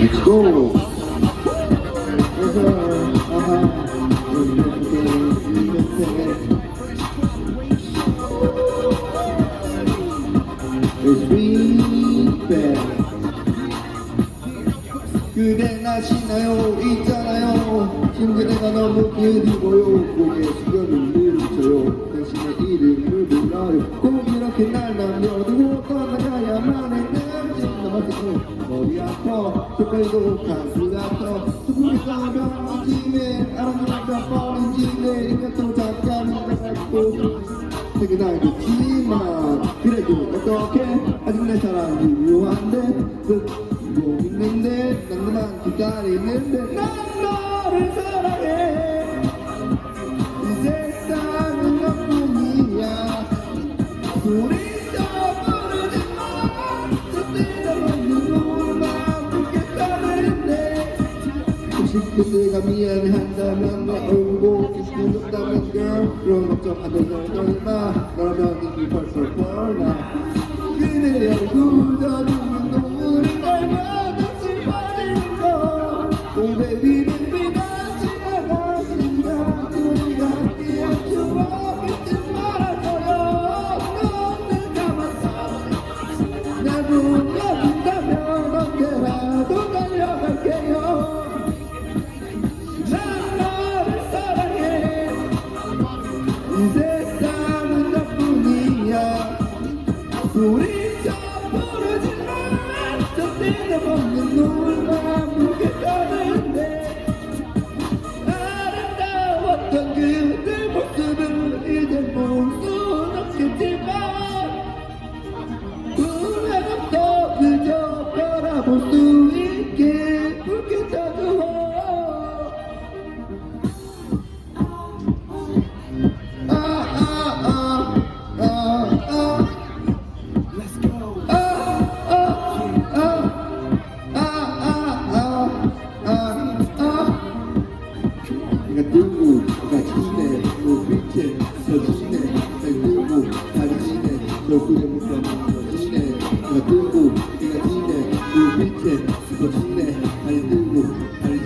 Let's go. 그대 고개 숙여 눈을 비춰요? 당신의 이름을 불러요. 꼭 이렇게 날 남겨두고 떠나가 아파 쪽팔리고 가슴이 아파 두분이 가면 이쯤에 알아보면 몇 번인지 내일이면 또 잠깐 되게 알겠지만 그래도 어떻게 아직 내 사랑이 유효한데 그 고민인데 난 너만 기다리는데 난 너를 사랑해 19세 가 미안한다면 내 울고 싶어졌다면 girl 그런 걱정 안 돼서 걱정이마? 너라면 느낄 벌써 뻔하 그대 얼굴 다 죽는 거 세상은 너뿐이야. 우리 저 부르지만 저 떼어먹는 눈만 묻겠다는데 아름다웠던 그대 모습을 이제 볼순 없겠지만 후회부터 그저 바라볼 수 있게 가지네 저 그에 묶어 서지